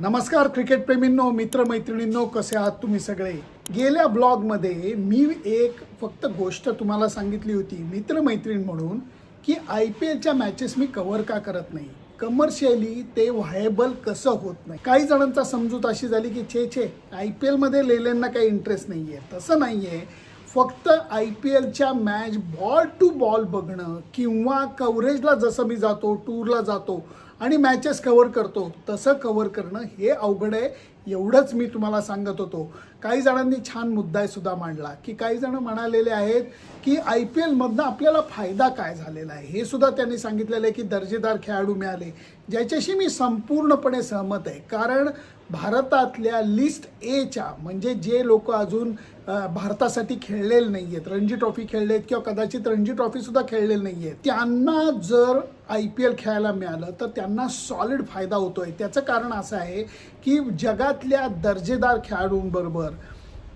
नमस्कार क्रिकेट प्रेमींनो मित्रमैत्रिणींनो कसे आहात तुम्ही सगळे? गेल्या ब्लॉगमध्ये मी एक फक्त गोष्ट तुम्हाला सांगितली होती मित्रमैत्रीण म्हणून की आय पी एलच्या मॅचेस मी कव्हर का करत नाही? कमर्शियली ते व्हायबल कसं होत नाही? काही जणांचा समजूत अशी झाली की छे छे आय पी एलमध्ये लेल्यांना काही इंटरेस्ट नाही आहे तसं नाही आहे फक्त आय पी एलच्या मॅच बॉल टू बॉल बघणं किंवा कव्हरेजला जसं मी जातो टूरला जातो आणि मॅचेस कव्हर करतो तसं कव्हर करणं हे अवघड आहे एवढंच मी तुम्हाला सांगत होतो. काही जणांनी छान मुद्दासुद्धा मांडला की काही जण म्हणालेले आहेत की आय पी एलमधनं आपल्याला फायदा काय झालेला आहे? हे सुद्धा त्यांनी सांगितलेलं आहे की दर्जेदार खेळाडू मिळाले ज्याच्याशी मी संपूर्णपणे सहमत आहे. कारण भारतातल्या लिस्ट एच्या म्हणजे जे लोक अजून भारतासाठी खेळलेले नाही आहेत रणजी ट्रॉफी खेळले आहेत किंवा कदाचित रणजी ट्रॉफीसुद्धा खेळलेले नाही आहेत त्यांना जर आय पी एल खेळायला मिळालं तर त्यांना सॉलिड फायदा होतोय. त्याचं कारण असं आहे की जगातल्या दर्जेदार खेळाडूंबरोबर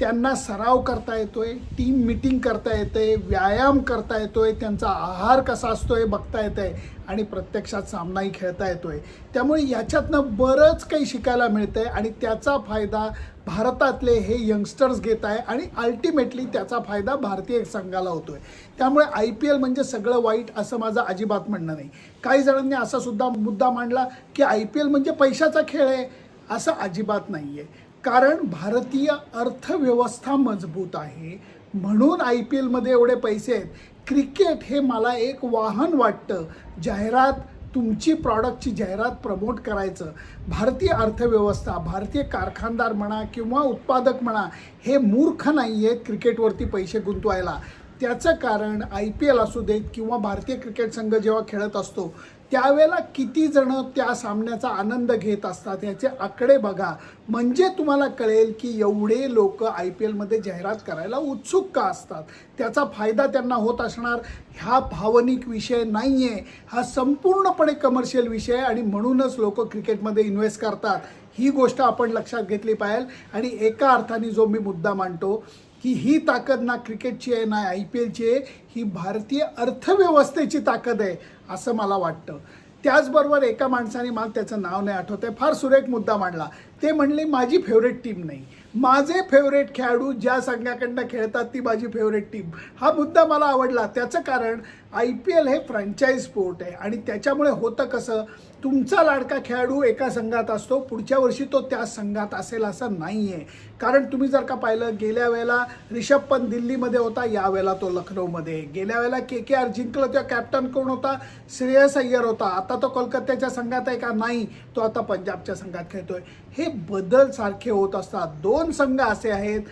त्यांना सराव करता येतो आहे टीम मिटिंग करता येते व्यायाम करता येतो आहे त्यांचा आहार कसा असतो आहे बघता येतंय आणि प्रत्यक्षात सामनाही खेळता येतो आहे त्यामुळे याच्यातनं बरंच काही शिकायला मिळतं आहे आणि त्याचा फायदा भारतातले हे यंगस्टर्स घेत आहे आणि अल्टिमेटली त्याचा फायदा भारतीय संघाला होतो आहे त्यामुळे आय पी एल म्हणजे सगळं वाईट असं माझं अजिबात म्हणणं नाही. काही जणांनी असा सुद्धा मुद्दा मांडला की आय पी एल म्हणजे पैशाचा खेळ आहे असं अजिबात नाही आहे कारण भारतीय अर्थव्यवस्था मजबूत आहे. म्हणून आय पी एलमध्ये एवढे पैसे आहेत. क्रिकेट हे मला एक वाहन वाटतं. जाहिरात तुमची प्रॉडक्टची जाहिरात प्रमोट करायचं. भारतीय अर्थव्यवस्था भारतीय कारखानदार म्हणा किंवा उत्पादक म्हणा हे मूर्ख नाही आहेत क्रिकेटवरती पैसे गुंतवायला. त्याचं कारण आय पी एल असू देत किंवा भारतीय क्रिकेट संघ जेव्हा खेळत असतो त्यावेळेला किती जण त्या सामन्याचा आनंद घेत असतात याचे आकडे बघा. म्हणजे तुम्हाला कळेल की एवढे लोक आय पी एलमध्ये जाहिरात करायला उत्सुक का असतात? त्याचा फायदा त्यांना होत असणार. हा भावनिक विषय नाही आहे हा संपूर्णपणे कमर्शियल विषय आहे आणि म्हणूनच लोक क्रिकेटमध्ये इन्व्हेस्ट करतात. ही गोष्ट आपण लक्षात घेतली पाहिजे. आणि एका अर्थाने जो मी मुद्दा मांडतो की ही ताकद ना क्रिकेटची आहे ना आय पी एलची आहे ही भारतीय अर्थव्यवस्थेची ताकद आहे असं मला वाटतं. त्याचबरोबर एका माणसाने मला त्याचं नाव नाही आठवत आहे. फार सुरेख मुद्दा मांडला. ते म्हणले माझी फेवरेट टीम नाही. माझे फेवरेट खेळाडू ज्या संघाकडनं खेळतात ती माझी फेवरेट टीम हा मुद्दा मला आवडला. त्याचं कारण आय पी एल हे फ्रँचाईज स्पोर्ट आहे. आणि त्याच्यामुळे होतं कसं तुमचा लाडका खेळाडू एका संघात असतो पुढच्या वर्षी तो त्या संघात असेल असं नाही आहे कारण तुम्ही जर का पाहिलं गेल्या वेळेला रिषभ पंत दिल्लीमध्ये होता यावेळेला तो लखनौमध्ये. गेल्या वेळेला के के आर जिंकलं तेव्हा कॅप्टन कोण होता? श्रेयस अय्यर होता. आता तो कोलकात्याच्या संघात आहे का? नाही. तो आता पंजाबच्या संघात खेळतोय. हे बदल सारखे होत असतात. दोन संघ असे आहेत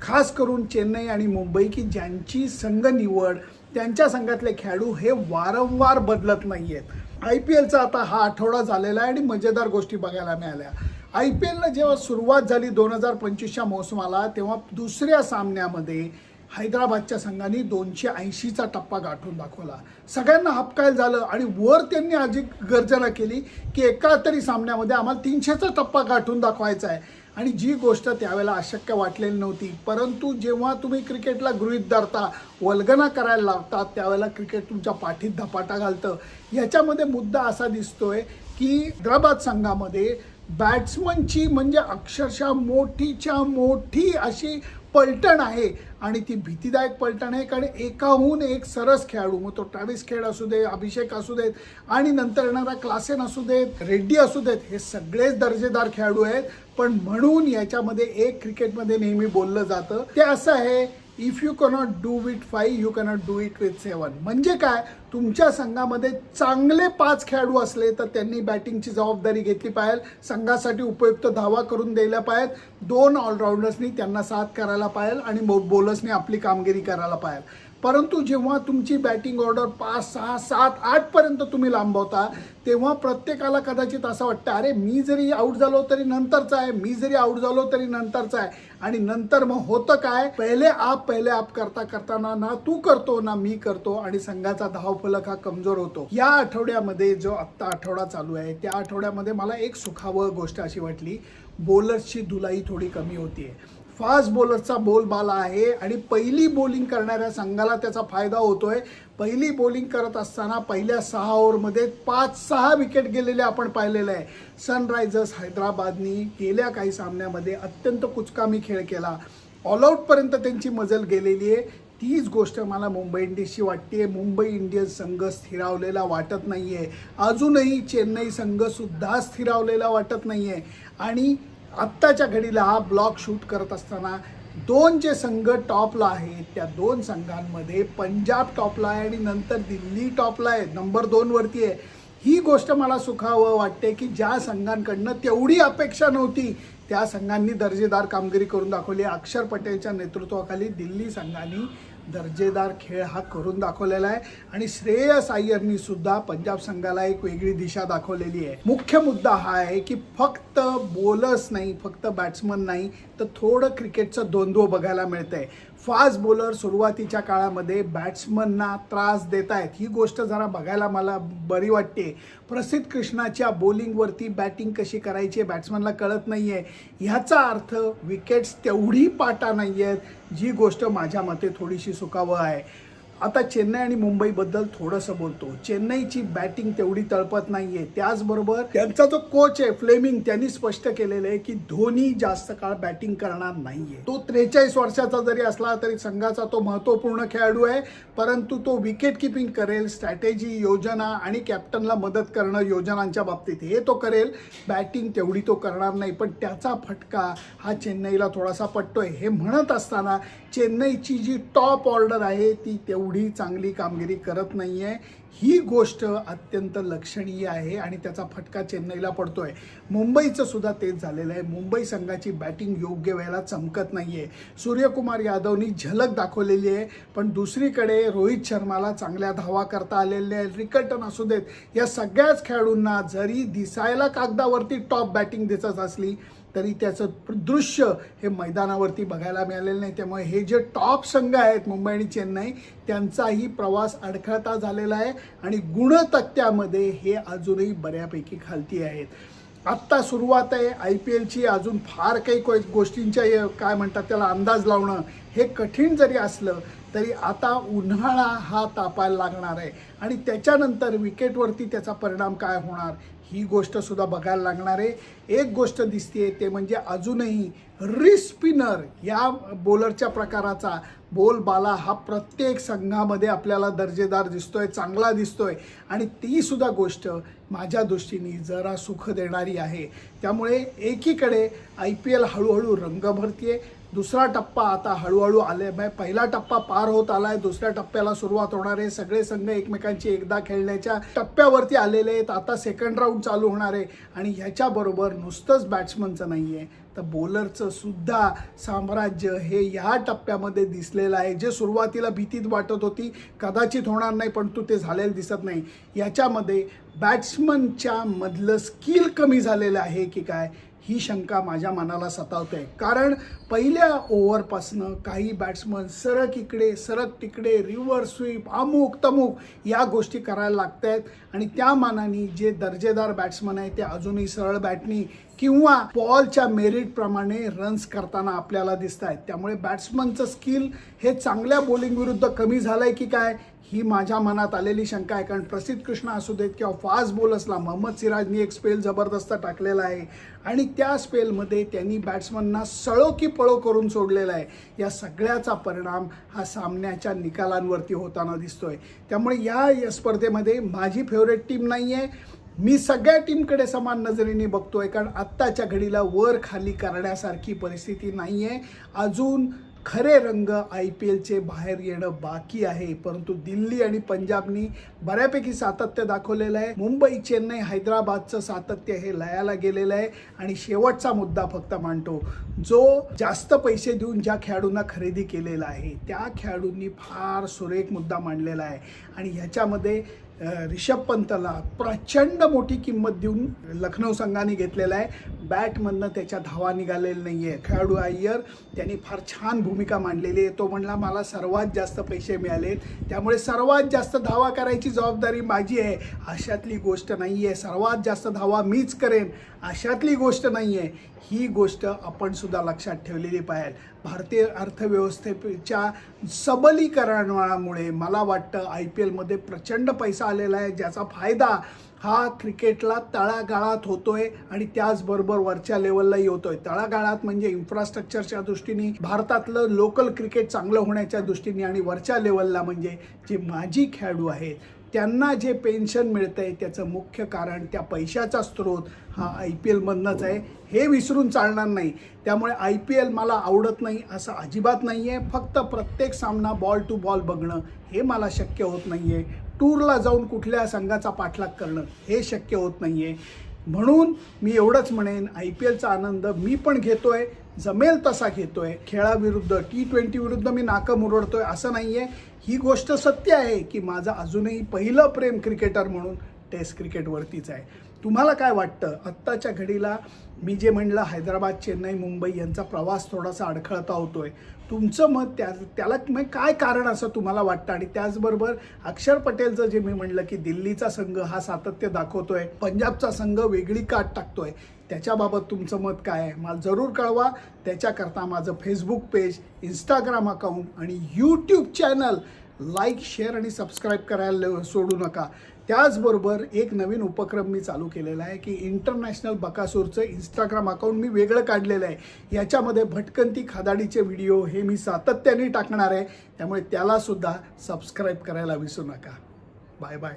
खास करून चेन्नई आणि मुंबई की ज्यांची संघ निवड त्यांच्या संघातले खेळाडू हे वारंवार बदलत नाही आहेत आय पी एलचा आता हा आठवडा झालेला आहे आणि मजेदार गोष्टी बघायला मिळाल्या. आय पी एलनं जेव्हा सुरुवात झाली दोन हजार पंचवीसच्या मोसमाला तेव्हा दुसऱ्या सामन्यामध्ये हैदराबादच्या संघाने दोनशे ऐंशीचा टप्पा गाठून दाखवला. सगळ्यांना हपकायल झालं आणि वर त्यांनी अधिक गर्जना केली की एका तरी सामन्यामध्ये आम्हाला तीनशेचा टप्पा गाठून दाखवायचा आहे. आणि जी गोष्ट त्यावेळेला अशक्य वाटलेली नव्हती परंतु जेव्हा तुम्ही क्रिकेटला गृहित धरता वल्गना करायला लावतात त्यावेळेला क्रिकेट तुमच्या पाठीत धपाटा घालतं. याच्यामध्ये मुद्दा असा दिसतोय की हैदराबाद संघामध्ये बॅट्समनची म्हणजे अक्षरशः मोठीच्या मोठी अशी पलटण आहे आणि ती भीतीदायक पलटण आहे कारण एकाहून एक सरस खेळाडू मग तो ट्रॅव्हिस खेळ असू दे अभिषेक असू देत आणि नंतर येणारा क्लासेन असू देत रेड्डी असू देत हे सगळेच दर्जेदार खेळाडू आहेत. पण म्हणून याच्यामध्ये एक क्रिकेटमध्ये नेहमी बोललं जातं ते असं आहे if you cannot do with five you cannot do it with seven म्हणजे काय? तुमच्या संघामध्ये चांगले पाच खेळाडू असले तर त्यांनी बॅटिंगची जबाबदारी घेतली पाहिजे संघासाठी उपयुक्त धावा करून द्यायला पाहिजेत. दोन ऑलराऊंडर्सनी त्यांना साथ करायला पाहिजे आणि बॉलर्सनी आपली कामगिरी करायला पाहिजे परंतु जेव्हा तुमची बॅटिंग ऑर्डर पाच सहा सात आठपर्यंत तुम्ही लांबवता तेव्हा प्रत्येकाला कदाचित असं वाटतं अरे मी जरी आऊट झालो तरी नंतरचा आहे मी जरी आऊट झालो तरी नंतरचा आहे. आणि नंतर मग होतं काय? पहिले आप पहिले आप करता करताना ना तू करतो ना मी करतो आणि संघाचा धावफलक हा कमजोर होतो. या आठवड्यामध्ये जो आत्ता आठवडा चालू आहे त्या आठवड्यामध्ये मला एक सुखावह गोष्ट अशी वाटली. बॉलर्सची धुलाई थोडी कमी होतीये. फास्ट बॉलरचा बोलबाला आहे आणि पहिली बॉलिंग करणाऱ्या संघाला त्याचा फायदा होतोय. पहिली बॉलिंग करत असताना पहिल्या सहा ओव्हरमध्ये पाच सहा विकेट गेलेले आपण पाहिलेले आहे. सनरायझर्स हैदराबादनी गेल्या काही सामन्यामध्ये अत्यंत कुचकामी खेळ केला. ऑलआउटपर्यंत त्यांची मजल गेलेली आहे. तीच गोष्ट मला मुंबई इंडियन्सची वाटते मुंबई इंडियन्स संघ स्थिरावलेला वाटत नाही आहे अजूनही चेन्नई संघसुद्धा स्थिरावलेला वाटत नाही आहे आणि आत्ताच्या घडीला हा ब्लॉक शूट करत असताना दोन जे संघ टॉपला आहेत त्या दोन संघांमध्ये पंजाब टॉपला आहे आणि नंतर दिल्ली टॉपला आहे नंबर दोनवरती आहे. ही गोष्ट मला सुखावं वाटते की ज्या संघांकडनं तेवढी अपेक्षा नव्हती त्या संघांनी दर्जेदार कामगिरी करून दाखवली. अक्षर पटेलच्या नेतृत्वाखाली दिल्ली संघांनी दर्जेदार खेळ हा करून दाखवलेला आहे. आणि श्रेयस अय्यरनी सुद्धा पंजाब संघाला एक वेगळी दिशा दाखवलेली आहे. मुख्य मुद्दा हा आहे की फक्त बॉलर्स नाही फक्त बॅट्समन नाही तर थोडं क्रिकेटचं द्वंद्व बघायला मिळतंय. फास्ट बॉलर सुरुवातीच्या काळामध्ये बॅट्समनना त्रास देत आहेत ही गोष्ट जरा बघायला मला बरी वाटते. प्रसिद्ध कृष्णाच्या बॉलिंगवरती बॅटिंग कशी करायची बॅट्समनला कळत नाही आहे ह्याचा अर्थ विकेट्स तेवढी पाटा नाही आहेत जी गोष्ट माझ्या मते थोडीशी सुखावं आहे. आता चेन्नई आणि मुंबईबद्दल थोडंसं बोलतो. चेन्नईची बॅटिंग तेवढी तळपत नाहीये. त्याचबरोबर त्यांचा जो कोच आहे फ्लेमिंग त्यांनी स्पष्ट केलेलं आहे की धोनी जास्त काळ बॅटिंग करणार नाहीये. तो त्रेचाळीस वर्षाचा जरी असला तरी संघाचा तो महत्त्वपूर्ण खेळाडू आहे. परंतु तो विकेट किपिंग करेल स्ट्रॅटेजी योजना आणि कॅप्टनला मदत करणं योजनांच्या बाबतीत हे तो करेल. बॅटिंग तेवढी तो करणार नाही. पण त्याचा फटका हा चेन्नईला थोडासा पटतोय हे म्हणत असताना चेन्नईची जी टॉप ऑर्डर आहे ती तेवढी चांगली कामगिरी करत नाही आहे ही गोष्ट अत्यंत लक्षणीय आहे आणि त्याचा फटका चेन्नईला पडतोय. मुंबईचं सुद्धा तेच झालेलं आहे. मुंबई संघाची बॅटिंग योग्य वेळेला चमकत नाही आहे सूर्यकुमार यादवनी झलक दाखवलेली आहे. पण दुसरीकडे रोहित शर्माला चांगल्या धावा करता आलेल्या आहेत. रिकटन असू देत. या सगळ्याच खेळाडूंना जरी दिसायला कागदावरती टॉप बॅटिंग दिसत असली तरी त्याचं दृश्य हे मैदानावरती बघायला मिळालेलं नाही. त्यामुळे हे जे टॉप संघ आहेत मुंबई आणि चेन्नई त्यांचाही प्रवास अडखळता झालेला आहे आणि गुणतक्त्यामध्ये हे अजूनही बऱ्यापैकी खालती आहेत. आत्ता सुरुवात आहे. आय पी एलची अजून फार काही को- गोष्टींच्या काय म्हणतात त्याला अंदाज लावणं हे कठीण जरी असलं तरी आता उन्हाळा हा तापायला लागणार आहे. आणि त्याच्यानंतर विकेटवरती त्याचा परिणाम काय होणार ही गोष्ट सुद्धा बघायला लागणार आहे. एक गोष्ट दिसते ते म्हणजे अजूनही रिस्पिनर या बॉलरच्या प्रकाराचा बोलबाला हा प्रत्येक संघामध्ये आपल्याला दर्जेदार दिसतोय चांगला दिसतोय. आणि ती सुद्धा गोष्ट माझ्या दृष्टीने जरा सुख देणारी आहे. त्यामुळे एकीकडे आय पी एल हळूहळू रंग भरतीये दुसरा टप्पा आता हळूहळू आले म्हणजे पहिला टप्पा पार होत आलाय. दुसऱ्या टप्प्याला सुरुवात होणार आहे. सगळे संघ एकमेकांची एकदा खेळण्याच्या टप्प्यावरती आलेले आहेत. आता सेकंड राऊंड चालू होणार आहे. आणि ह्याच्याबरोबर नुसतंच बॅट्समनचं नाही आहे तर बॉलरचं सुद्धा साम्राज्य हे ह्या टप्प्यामध्ये दिसलेलं आहे. जे सुरुवातीला भीतीत वाटत होती कदाचित होणार नाही पण तू ते झालेलं दिसत नाही. याच्यामध्ये बॅट्समनच्या मधलं स्किल कमी झालेलं आहे की काय? ही शंका माझ्या मनाला सतावते. कारण पहिल्या ओव्हरपासनं काही बॅट्समन सरक इकडे सरक तिकडे रिव्हर स्वीप अमुक तमुक या गोष्टी करायला लागत आहेत आणि त्या मानाने जे दर्जेदार बॅट्समन आहेत ते अजूनही सरळ बॅटनी किंवा बॉलच्या मेरिटप्रमाणे रन्स करताना आपल्याला दिसत आहेत त्यामुळे बॅट्समनचं स्किल हे चांगल्या बॉलिंग विरुद्ध कमी झालंय की काय? ही माझ्या मनात आलेली शंका आहे. कारण प्रसिद्ध कृष्णा असू देत किंवा फास्ट बॉलर्सला मोहम्मद सिराजनी एक स्पेल जबरदस्त टाकलेला आहे. आणि त्या स्पेलमध्ये त्यांनी बॅट्समनना सळो की पळो करून सोडलेला आहे. या सगळ्याचा परिणाम हा सामन्याच्या निकालांवरती होताना दिसतोय. त्यामुळे या स्पर्धेमध्ये माझी फेवरेट टीम नाही आहे मी सगळ्या टीमकडे समान नजरेने बघतोय कारण आत्ताच्या घडीला वर खाली करण्यासारखी परिस्थिती नाही आहे अजून खरे रंग आय पी एलचे बाहेर येणं बाकी आहे परंतु दिल्ली आणि पंजाबनी बऱ्यापैकी सातत्य दाखवलेलं आहे. मुंबई चेन्नई हैदराबादचं सातत्य हे लयाला गेलेलं आहे. आणि शेवटचा मुद्दा फक्त मांडतो जो जास्त पैसे देऊन ज्या खेळाडूंना खरेदी केलेला आहे त्या खेळाडूंनी फार सुरेख मुद्दा मांडलेला आहे. आणि ह्याच्यामध्ये रिषभ पंतला प्रचंड मोठी किंमत देऊन लखनौ संघाने घेतलेला आहे. बॅटमधनं त्याच्या धावा निघालेल्या नाही आहे खेळाडू अय्यर त्यांनी फार छान भूमिका मांडलेली आहे. तो म्हणला मला सर्वात जास्त पैसे मिळाले. त्यामुळे सर्वात जास्त धावा करायची जबाबदारी माझी आहे. अशातली गोष्ट नाही आहे सर्वात जास्त धावा मीच करेन. अशातली गोष्ट नाही आहे ही गोष्ट आपण सुद्धा लक्षात ठेवलेली पाहिजे भारतीय अर्थव्यवस्थेच्या सबलीकरणामुळे मला वाटतं आय पी एलमध्ये प्रचंड पैसा आलेला आहे. ज्याचा फायदा हा क्रिकेटला तळागाळात होतोय आणि त्याचबरोबर वरच्या लेवललाही होतोय. तळागाळात म्हणजे इन्फ्रास्ट्रक्चरच्या दृष्टीने भारतातलं लोकल क्रिकेट चांगलं होण्याच्या दृष्टीने आणि वरच्या लेवलला म्हणजे जे माजी खेळाडू आहेत त्यांना जे पेन्शन मिळतं आहे त्याचं मुख्य कारण त्या पैशाचा स्रोत हा आय पी एलमधनंच आहे. हे विसरून चालणार नाही. त्यामुळे आय पी एल मला आवडत नाही असं अजिबात नाही आहे फक्त प्रत्येक सामना बॉल टू बॉल बघणं हे मला शक्य होत नाही आहे टूरला जाऊन कुठल्या संघाचा पाठलाग करणं हे शक्य होत नाही आहे म्हणून मी एवढंच म्हणेन आय पी एलचा आनंद मी पण घेतो आहे जमेल तसा घेतोय. खेळाविरुद्ध टी ट्वेंटी विरुद्ध मी नाकं मुरडतोय असं नाही आहे ही गोष्ट सत्य आहे की माझं अजूनही पहिलं प्रेम क्रिकेटर म्हणून टेस्ट क्रिकेटवरतीच आहे. तुम्हाला काय वाटतं? आत्ताच्या घडीला मी जे म्हणलं हैदराबाद चेन्नई मुंबई यांचा प्रवास थोडासा अडखळता होतोय. तुमचं मत त्या त्याला मग काय कारण असं तुम्हाला वाटतं? आणि त्याचबरोबर अक्षर पटेलचं जे मी म्हणलं की दिल्लीचा संघ हा सातत्य दाखवतोय पंजाबचा संघ वेगळी काट टाकतोय. त्याच्याबाबत तुमचं मत काय आहे? मला जरूर कळवा. त्याच्याकरता माझं फेसबुक पेज इंस्टाग्राम अकाउंट आणि यूट्यूब चॅनल लाईक शेअर आणि सबस्क्राईब करायला सोडू नका. त्याचबरोबर एक नवीन उपक्रम मी चालू केलेला आहे की इंटरनॅशनल बकासूरचं इंस्टाग्राम अकाउंट मी वेगळं काढलेलं आहे. याच्यामध्ये भटकंती खादाडीचे व्हिडिओ हे मी सातत्याने टाकणार आहे. त्यामुळे त्यालासुद्धा सबस्क्राईब करायला विसरू नका. Bye bye